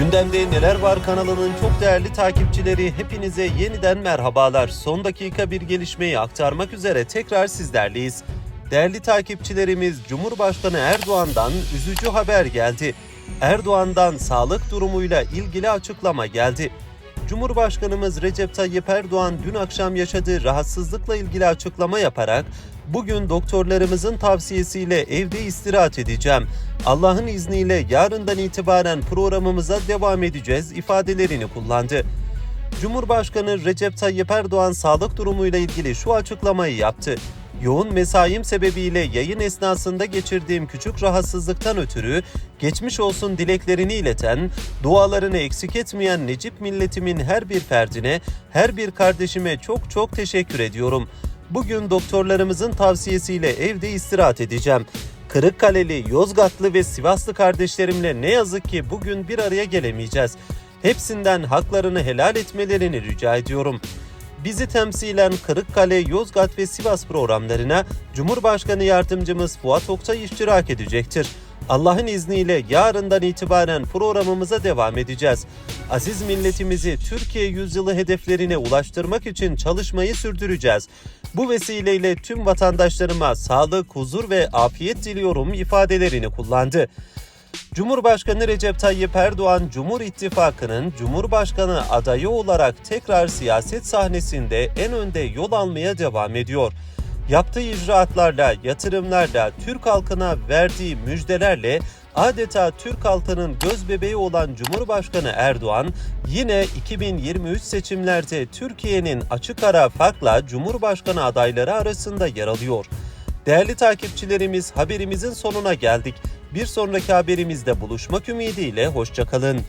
Gündemde Neler Var kanalının çok değerli takipçileri hepinize yeniden merhabalar. Son dakika bir gelişmeyi aktarmak üzere tekrar sizlerleyiz. Değerli takipçilerimiz Cumhurbaşkanı Erdoğan'dan üzücü haber geldi. Erdoğan'dan sağlık durumuyla ilgili açıklama geldi. Cumhurbaşkanımız Recep Tayyip Erdoğan dün akşam yaşadığı rahatsızlıkla ilgili açıklama yaparak bugün doktorlarımızın tavsiyesiyle evde istirahat edeceğim. Allah'ın izniyle yarından itibaren programımıza devam edeceğiz ifadelerini kullandı. Cumhurbaşkanı Recep Tayyip Erdoğan sağlık durumuyla ilgili şu açıklamayı yaptı. Yoğun mesaim sebebiyle yayın esnasında geçirdiğim küçük rahatsızlıktan ötürü geçmiş olsun dileklerini ileten, dualarını eksik etmeyen Necip milletimin her bir ferdine, her bir kardeşime çok çok teşekkür ediyorum. Bugün doktorlarımızın tavsiyesiyle evde istirahat edeceğim. Kırıkkaleli, Yozgatlı ve Sivaslı kardeşlerimle ne yazık ki bugün bir araya gelemeyeceğiz. Hepsinden haklarını helal etmelerini rica ediyorum. Bizi temsilen Kırıkkale, Yozgat ve Sivas programlarına Cumhurbaşkanı Yardımcımız Fuat Oktay iştirak edecektir. Allah'ın izniyle yarından itibaren programımıza devam edeceğiz. Aziz milletimizi Türkiye yüzyılı hedeflerine ulaştırmak için çalışmayı sürdüreceğiz. Bu vesileyle tüm vatandaşlarıma sağlık, huzur ve afiyet diliyorum ifadelerini kullandı. Cumhurbaşkanı Recep Tayyip Erdoğan, Cumhur İttifakı'nın Cumhurbaşkanı adayı olarak tekrar siyaset sahnesinde en önde yol almaya devam ediyor. Yaptığı icraatlarla, yatırımlarla, Türk halkına verdiği müjdelerle adeta Türk halkının göz bebeği olan Cumhurbaşkanı Erdoğan yine 2023 seçimlerde Türkiye'nin açık ara farkla Cumhurbaşkanı adayları arasında yer alıyor. Değerli takipçilerimiz haberimizin sonuna geldik. Bir sonraki haberimizde buluşmak ümidiyle hoşçakalın.